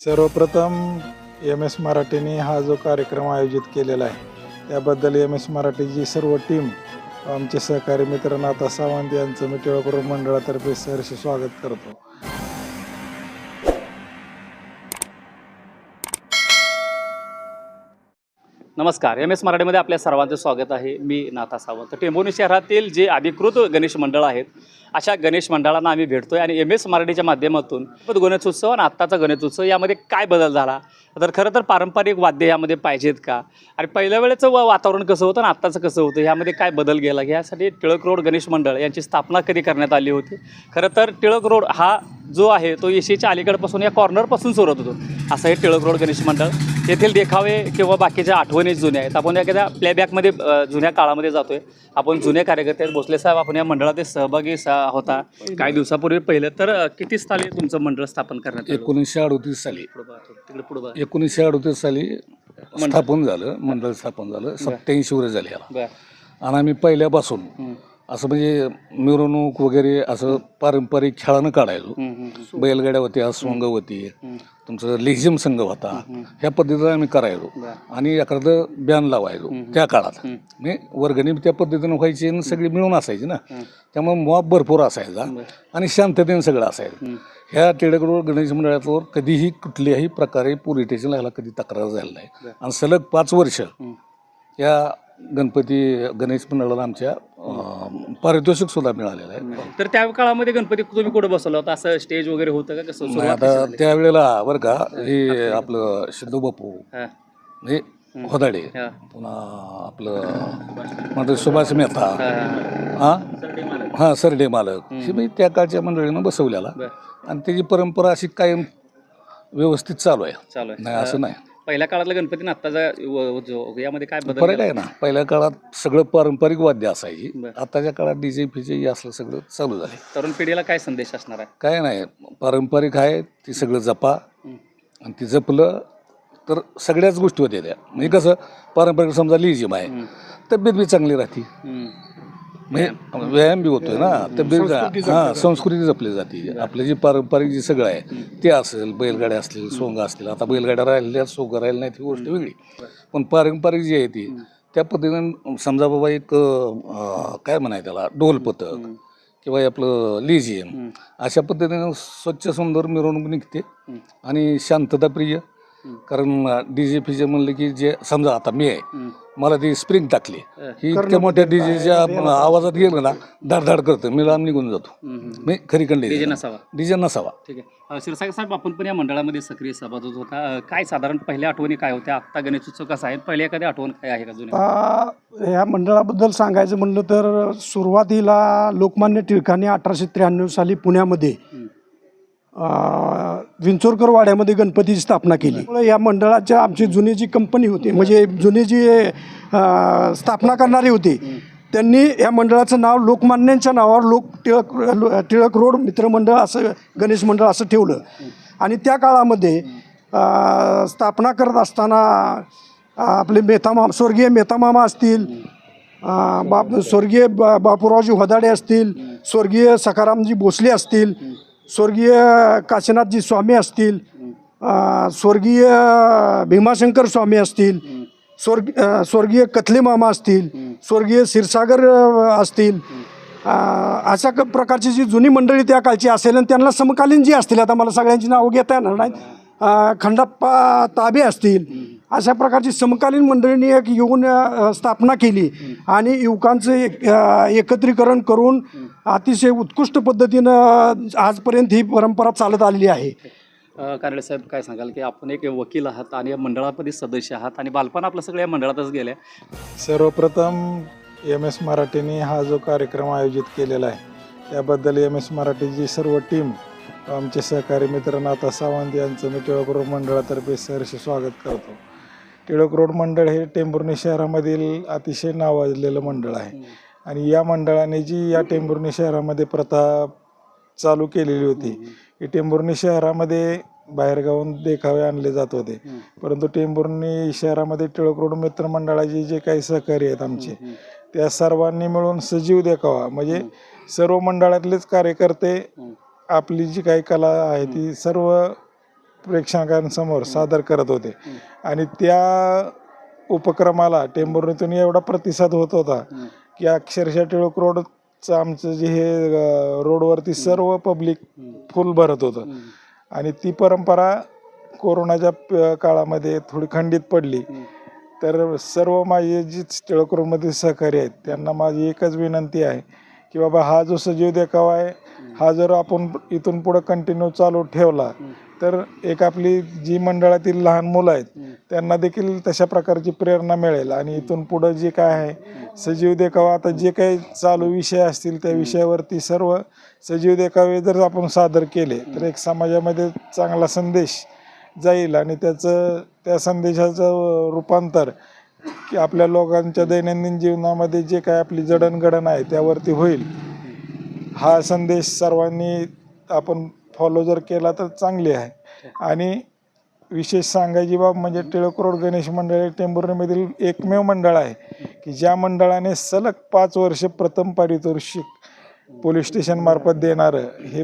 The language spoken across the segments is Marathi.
सर्वप्रथम एम एस मराठीने हा जो कार्यक्रम आयोजित केलेला आहे त्याबद्दल एम एस मराठीची सर्व टीम आमचे सहकारी मित्र नाथा सावंत यांचं मी टिळकपूर मंडळातर्फे सहर्ष स्वागत करतो. नमस्कार. एम एस मराठीमध्ये आपल्या सर्वांचं स्वागत आहे. मी नाथा सावंत. टेंभुर्णी शहरातील जे अधिकृत गणेश मंडळ आहेत अशा गणेश मंडळांना आम्ही भेटतो आहे आणि एम एस मराठीच्या माध्यमातून गणेशोत्सव आणि आत्ताचा गणेशोत्सव यामध्ये काय बदल झाला? तर खरं तर पारंपरिक वाद्य यामध्ये पाहिजेत का? आणि पहिल्या वेळेचं वातावरण कसं होतं आणि आत्ताचं कसं होतं? यामध्ये काय बदल गेला? यासाठी टिळक रोड गणेश मंडळ यांची स्थापना कधी करण्यात आली होती? खरं तर टिळक रोड हा जो आहे तो येशीच्या अलीकडपासून या कॉर्नरपासून सुरत होतो. असं हे टिळक रोड गणेश मंडळ येथील देखावे किंवा बाकीच्या आठवणी जुन्या आहेत. आपण एखाद्या प्लेबॅकमध्ये जुन्या काळामध्ये जातोय. आपण जुने कार्यकर्ते भोसले साहेब आपण या मंडळात सहभागी होता. काही दिवसापूर्वी पहिलं तर किती साली तुमचं मंडळ स्थापन करण्यात? एकोणीसशे अडोतीस साली. तिकडे. एकोणीसशे अडोतीस साली स्थापन झालं मंडळ स्थापन झालं. सत्याऐंशी वर्ष झाली याला. आणि आम्ही पहिल्यापासून असं म्हणजे मिरवणूक वगैरे असं पारंपरिक खेळानं काढायचो. बैलगाड्या होत्या सोंग होती तुमचं लेझिम संघ होता ह्या पद्धतीनं आम्ही करायचो. आणि एखादं बॅन लावायचो त्या काळात हम्म. म्हणजे वर्गणी त्या पद्धतीनं व्हायची आणि सगळी मिळून असायची ना. त्यामुळे मॉब भरपूर असायचा. आणि शांततेने सगळं असायचं. ह्या टिळकरोड गणेश मंडळावर कधीही कुठल्याही प्रकारे पोलीस स्टेशनला ह्याला कधी तक्रार झाली नाही. आणि सलग पाच वर्ष. या गणपती गणेश मंडळाला आमच्या पारितोषिक सुद्धा मिळालेलं आहे. तर त्या काळामध्ये गणपती तुम्ही कुठं बसवला होता? असं स्टेज वगैरे होतं का? कसं सुरुवात आता कशी झाली? त्यावेळेला बरं का हे. आपलं सिद्धू बापू हा, होदाडे हा, पुन्हा आपलं म्हणजे सुभाष मेहता हा, हा. हा? सरडे मालक. हा सरडे मालक. हे मी त्या काळच्या मंडळीनं बसवलेला. बरं, आणि त्याची परंपरा अशी कायम व्यवस्थित चालू आहे. चालू आहे. नाही असं नाही. पहिल्या काळातला गणपती आणि आत्ताचा व- जो- यामध्ये काय बदल फरक झाला? आहे ना पहिल्या काळात सगळं पारंपरिक वाद्य असायची बरं. आताच्या काळात डीजे फिजे असलं सगळं चालू झाले तरुण पिढीला काय संदेश असणार आहे काय नाही पारंपरिक आहे ती सगळं जपा हं. आणि ती जपलं तर सगळ्याच गोष्टी होत्या त्या म्हणजे कसं पारंपरिक समजा लिजिम आहे हं. तब्येत बी चांगली राहते हं. म्हणजे व्यायाम. बी होतोय ना. तब्येत हां संस्कृती जपली जाते. आपले जे पारंपरिक जे सगळं आहे ते असेल बैलगाड्या असतील सोंग असतील. आता बैलगाड्या राहिलेल्या सोंग राहिल्या नाहीत ही गोष्ट वेगळी. पण पारंपरिक जी आहे ती त्या पद्धतीनं समजा बाबा एक काय म्हणाय त्याला? डोल पथक किंवा आपलं लिजियम अशा पद्धतीनं स्वच्छ सुंदर मिरवणूक निघते आणि शांतताप्रिय. कारण डी जे फीजे म्हणलं की जे समजा आता मी आहे. मला ती स्प्रिंग टाकली. हं. इतक्या मोठ्या डीजेच्या आवाजात गेलं ना धडधड करतं मी लांब निघून जातो. मी खरी डीजे कंडिशन नसावा. डीजे नसावा. ठीक आहे. साहेब आपण पण या मंडळामध्ये सक्रिय सहभाग होता. अ, काय साधारण पहिल्या आठवणी काय होत्या? आत्ता गणेशोत्सव कसा आहे? पहिल्या एखादी आठवण काय आहे का जुनी आता ह्या मंडळाबद्दल सांगायचं म्हणलं तर सुरुवातीला लोकमान्य टिळकांनी अठराशे त्र्याण्णव साली पुण्यामध्ये हं. विंचोरकर वाड्यामध्ये गणपतीची स्थापना केली. या मंडळाच्या आमची जुनी जी कंपनी होती म्हणजे जुनी जी स्थापना करणारी होती त्यांनी या मंडळाचं नाव लोकमान्यांच्या नावावर लोक टिळक टिळक रोड मित्रमंडळ असं गणेश मंडळ असं ठेवलं. आणि त्या काळामध्ये स्थापना करत असताना आपले मेहतामा स्वर्गीय मेहतामामा असतील बाप स्वर्गीय बा बापूरावजी होदाडे असतील स्वर्गीय सखारामजी भोसले असतील स्वर्गीय काशीनाथजी स्वामी असतील स्वर्गीय भीमाशंकर स्वामी असतील स्वर्ग स्वर्गीय कथले मामा असतील स्वर्गीय क्षीरसागर असतील अशा क प्रकारची जी जुनी मंडळी त्या काळची असेल आणि त्यांना समकालीन जी असतील आता मला सगळ्यांची नावं घेता येणार नाहीत खंडप्पा खंडाप्पा ताबे असतील अशा प्रकारची समकालीन मंडळींनी एक येऊन स्थापना केली. आणि युवकांचं एक एकत्रीकरण करून अतिशय उत्कृष्ट पद्धतीनं आजपर्यंत ही परंपरा चालत आलेली आहे. अ, कारळे साहेब काय सांगाल की आपण एक वकील आहात आणि या मंडळामध्ये सदस्य आहात आणि बालपण आपलं सगळं या मंडळातच गेलं सर्वप्रथम एम एस मराठीने हा जो कार्यक्रम आयोजित केलेला आहे त्याबद्दल एम एस मराठीची सर्व टीम आमचे सहकारी मित्र नाथा सावंत यांचं मी रोड मंडळातर्फे सहर्ष स्वागत करतो. टिळक रोड मंडळ हे टेंभुर्णी शहरामधील अतिशय नावाजलेलं मंडळ आहे. आणि या मंडळाने जी या टेंभुर्णी शहरामध्ये प्रथा चालू केलेली होती की टेंभुर्णी शहरामध्ये बाहेरगावून देखावे आणले जात होते. परंतु टेंभुर्णी शहरामध्ये टिळक रोड मित्र मंडळाचे जे काही सहकारी आहेत आमचे त्या सर्वांनी मिळून सजीव देखावा. म्हणजे सर्व मंडळातलेच कार्यकर्ते आपली जी काही कला आहे ती सर्व प्रेक्षकांसमोर सादर करत होते. आणि त्या उपक्रमाला टेंभुर्णीतून एवढा प्रतिसाद होत होता की अक्षरशः टिळक रोडचं आमचं जे हे रोडवरती सर्व पब्लिक फुल भरत होतं. आणि ती परंपरा कोरोनाच्या काळामध्ये थोडी खंडित पडली. तर सर्व माझे जे टिळक रोडमधील सहकारी आहेत त्यांना माझी एकच विनंती आहे की बाबा हा जो सजीव देखावा आहे हा जर आपण इथून पुढं कंटिन्यू चालू ठेवला तर एक आपली जी मंडळातील लहान मुलं आहेत त्यांना देखील तशा प्रकारची प्रेरणा मिळेल. आणि इथून पुढं जे काय आहे सजीव देखावा आता जे काही चालू विषय असतील त्या विषयावरती सर्व सजीव देखावे जर आपण सादर केले तर एक समाजामध्ये चांगला संदेश जाईल. आणि त्याचं त्या संदेशाचं रूपांतर की आपल्या लोकांच्या दैनंदिन जीवनामध्ये जे काय आपली जडणघडण आहे त्यावरती होईल. हा संदेश सर्वांनी आपण फॉलो जर केला तर चांगली आहे. आणि विशेष सांगायची बाब म्हणजे टिळक रोड गणेश मंडळ हे टेंभुर्णीमधील एकमेव मंडळ आहे की ज्या मंडळाने सलग पाच वर्ष प्रथम पारितोषिक पोलीस स्टेशन मार्फत देणारं हे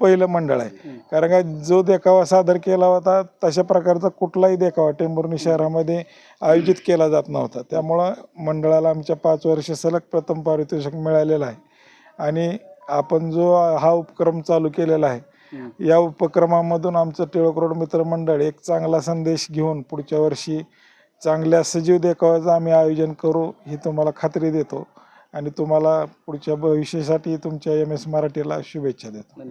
पहिलं मंडळ आहे. कारण का जो देखावा सादर केला होता तशा प्रकारचा कुठलाही देखावा टेंभुर्णी शहरामध्ये आयोजित केला जात नव्हता. त्यामुळं मंडळाला आमच्या पाच वर्ष सलग प्रथम पारितोषिक मिळालेलं आहे. आणि आपण जो हा उपक्रम चालू केलेला आहे या उपक्रमामधून आमचं टिळक रोड मित्र मंडळ एक चांगला संदेश घेऊन पुढच्या वर्षी चांगल्या सजीव देखाव्याचं आम्ही आयोजन करू ही तुम्हाला खात्री देतो. आणि तुम्हाला पुढच्या भविष्यासाठी तुमच्या एम एस मराठीला शुभेच्छा देतो.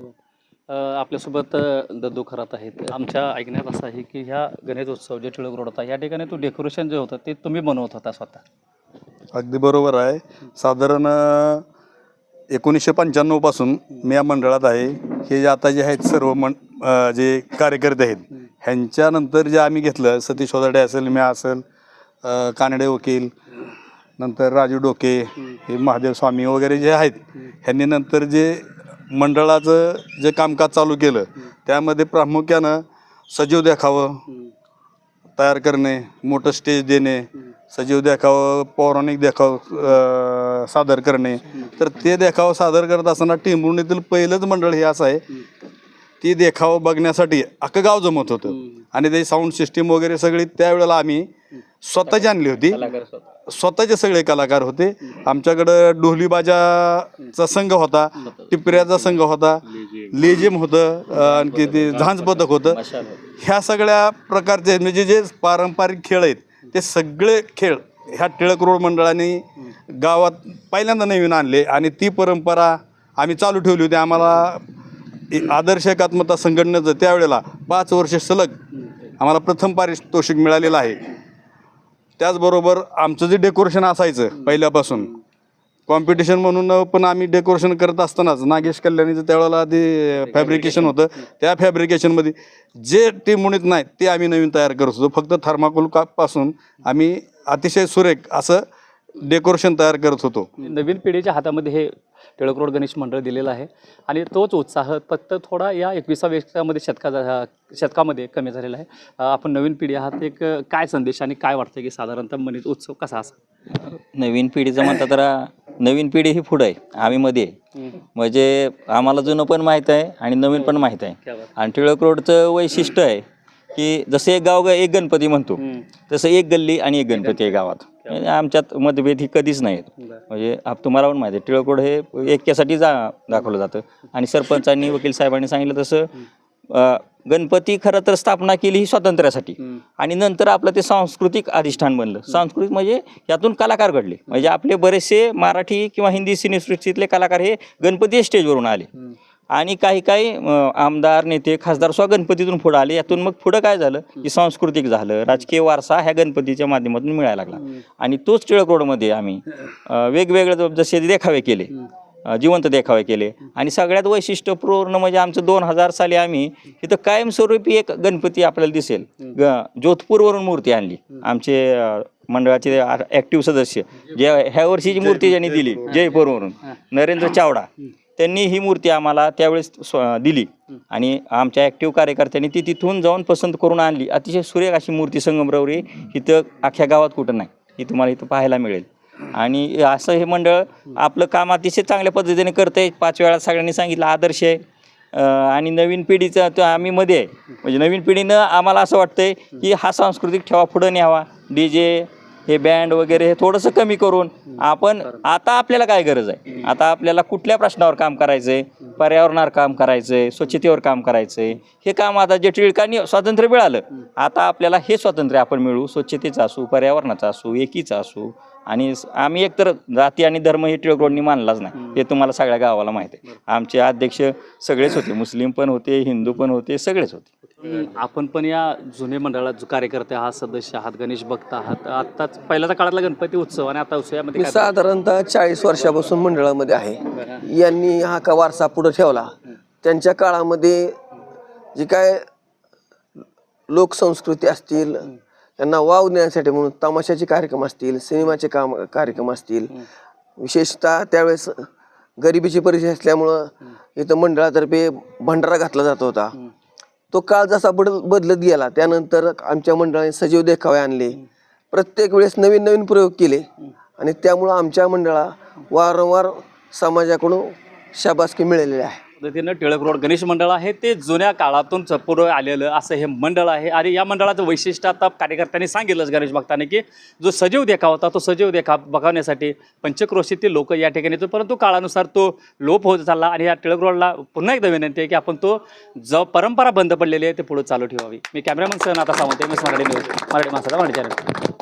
आपल्यासोबत दद्दू खरात आहेत. आमच्या ऐकण्यात असं आहे की ह्या गणेशोत्सव जे टिळक रोड होता या ठिकाणी तो डेकोरेशन जे होतं ते तुम्ही बनवत होता स्वतः. अगदी बरोबर आहे. साधारण एकोणीसशे पंच्याण्णवपासून मी या मंडळात आहे. हे जे आता जे आहेत सर्व मन जे कार्यकर्ते आहेत ह्यांच्यानंतर जे आम्ही घेतलं सतीश सोदाडे असेल म्या असेल कानडे वकील नंतर राजू डोके हे महादेव स्वामी वगैरे जे आहेत ह्यांनी नंतर जे मंडळाचं जे कामकाज चालू केलं त्यामध्ये प्रामुख्यानं सजीव देखावं तयार करणे मोठं स्टेज देणे सजीव देखावं पौराणिक देखाव अ, सादर करणे. तर ते देखावं सादर करत असताना टेंभुर्णीतील पहिलंच मंडळ हे असं आहे. ती देखावं बघण्यासाठी अख्खं गाव जमत होतं. आणि ते साऊंड सिस्टीम वगैरे सगळी त्यावेळेला आम्ही स्वतःची आणली होती. स्वतःचे सगळे कलाकार होते. आमच्याकडं ढोली बाजाचा संघ होता टिपऱ्याचा संघ होता लेजिम होतं अ, आणखी ते झांज पथक होतं. ह्या सगळ्या प्रकारचे म्हणजे जे पारंपरिक खेळ आहेत ते सगळे खेळ ह्या टिळक रोड मंडळाने गावात पहिल्यांदा नवीन आणले आणि ती परंपरा आम्ही चालू ठेवली होती. आम्हाला आदर्श एकात्मता संघटनेचं त्यावेळेला पाच वर्ष सलग आम्हाला प्रथम पारितोषिक मिळालेलं आहे. त्याचबरोबर आमचं जे डेकोरेशन असायचं पहिल्यापासून कॉम्पिटिशन म्हणून पण आम्ही डेकोरेशन करत असतानाच नागेश कल्याणीचं त्यावेळेला ते फॅब्रिकेशन होतं. त्या फॅब्रिकेशनमध्ये जे ते मुणीत नाही ते आम्ही नवीन तयार करत होतो. फक्त थर्माकोलपासून आम्ही अतिशय सुरेख असं डेकोरेशन तयार करत होतो. नवीन पिढीच्या हातामध्ये हे टिळक रोड गणेश मंडळ दिलेलं आहे. आणि तोच उत्साह फक्त थोडा या एकविसाव्या शतकामध्ये शतका शतकामध्ये कमी झालेला आहे. आपण नवीन पिढी आहात एक काय संदेश आणि काय वाटतं की साधारणतः मनीत उत्सव कसा असा नवीन पिढीचं म्हणता तर नवीन पिढी ही पुढं आहे. आम्ही मध्ये. म्हणजे आम्हाला जुनं पण माहीत आहे आणि नवीन पण माहीत आहे. आणि टिळक रोडचं वैशिष्ट्य आहे की जसं एक गाव एक गणपती म्हणतो तसं एक गल्ली आणि एक गणपती आहे गावात. म्हणजे आमच्यात मतभेद ही कधीच नाहीत. म्हणजे आप तुम्हाला पण माहिती आहे टिळक रोड हे ऐक्यासाठी जा दाखवलं जातं. आणि सरपंचांनी वकील साहेबांनी सांगितलं तसं गणपती खरं तर स्थापना केली ही स्वातंत्र्यासाठी. आणि नंतर आपलं ते सांस्कृतिक अधिष्ठान बनलं. सांस्कृतिक म्हणजे यातून कलाकार घडले. म्हणजे आपले बरेचसे मराठी किंवा हिंदी सिनेसृष्टीतले कलाकार हे गणपती स्टेजवरून आले. आणि काही काही आमदार नेते खासदार सुद्धा गणपतीतून पुढे आले. यातून मग पुढं काय झालं? की सांस्कृतिक झालं. राजकीय वारसा ह्या गणपतीच्या माध्यमातून मिळायला लागला. आणि तोच टिळक रोडमध्ये आम्ही वेगवेगळे जसे देखावे केले. जिवंत देखावे केले. आणि सगळ्यात वैशिष्ट्यपूर्ण म्हणजे आमचं दोन हजार साली आम्ही इथं कायमस्वरूपी एक गणपती आपल्याला दिसेल. ग जोधपूरवरून मूर्ती आणली. आमचे मंडळाचे ॲक्टिव्ह सदस्य. जे ह्या वर्षीची मूर्ती ज्यांनी दिली जयपूरवरून. नरेंद्र चावडा. त्यांनी ही मूर्ती आम्हाला त्यावेळेस स्व- दिली. आणि आमच्या ॲक्टिव्ह कार्यकर्त्यांनी ती तिथून जाऊन पसंत करून आणली. अतिशय सुरेख अशी मूर्ती संगमरवरी इथं अख्ख्या गावात कुठं नाही. ही तुम्हाला इथं पाहायला मिळेल. आणि असं हे मंडळ आपलं काम अतिशय चांगल्या पद्धतीने करतं आहे पाच वेळा सगळ्यांनी सांगितलं आदर्श आहे. आणि नवीन पिढीचा तो आम्ही मध्ये आहे. म्हणजे नवीन पिढीनं आम्हाला असं वाटतंय की हा सांस्कृतिक ठेवा पुढं न्यावा. डी जे हे बँड वगैरे हे थोडंसं कमी करून आपण आता आपल्याला काय गरज आहे? आता आपल्याला कुठल्या प्रश्नावर काम करायचं आहे पर्यावरणावर काम करायचं आहे स्वच्छतेवर काम करायचं आहे हे काम आता जे टिळकांनी स्वातंत्र्य मिळालं आता आपल्याला हे स्वातंत्र्य आपण मिळू स्वच्छतेचं असू पर्यावरणाचं असू एकीचं असू. आणि आम्ही एकतर जाती आणि धर्म हे टिळकोडनी मानलाच नाही. हे तुम्हाला सगळ्या गावाला माहीत आहे. आमचे अध्यक्ष सगळेच होते. मुस्लिम पण होते हिंदू पण होते सगळेच होते. आपण पण या जुने मंडळात जो कार्यकर्ते आहात सदस्य आहात गणेश भक्त आहात आत्ताच पहिल्याचा काळातला गणपती उत्सव आणि आता उत्सवामध्ये मी काय साधारणतः चाळीस वर्षापासून मंडळामध्ये आहे. यांनी हा का वारसा पुढे ठेवला? त्यांच्या काळामध्ये जी काय लोकसंस्कृती असतील त्यांना वाव देण्यासाठी म्हणून तमाशाचे कार्यक्रम असतील सिनेमाचे काम कार्यक्रम असतील. विशेषतः त्यावेळेस गरिबीची परिस्थिती असल्यामुळं इथं मंडळातर्फे भंडारा घातला जात होता. तो काळ जसा बदल बदलत गेला त्यानंतर आमच्या मंडळाने सजीव देखावे आणले. प्रत्येक वेळेस नवीन नवीन प्रयोग केले. आणि त्यामुळं आमच्या मंडळा वारंवार समाजाकडून शाबासकी मिळालेली आहे. पद्धतीनं टिळक रोड गणेश मंडळ आहे. ते जुन्या काळातून च- आलेलं असं हे मंडळ आहे. आणि या मंडळाचं वैशिष्ट्य आता कार्यकर्त्यांनी सांगितलंच गणेश भक्तांनी की जो सजीव देखाव होता तो सजीव देखाव बघवण्यासाठी पंचक्रोशीतील लोक या ठिकाणी येतो परंतु काळानुसार तो लोप होत चालला आणि या टिळक रोडला पुन्हा एकदा विनंती आहे की आपण तो ज परंपरा बंद पडलेली आहे ते पुढे चालू ठेवावी. मी कॅमेरामन सह आता सांगते मी मराठी न्यूज मराठी माणसाचा मराठी चॅनल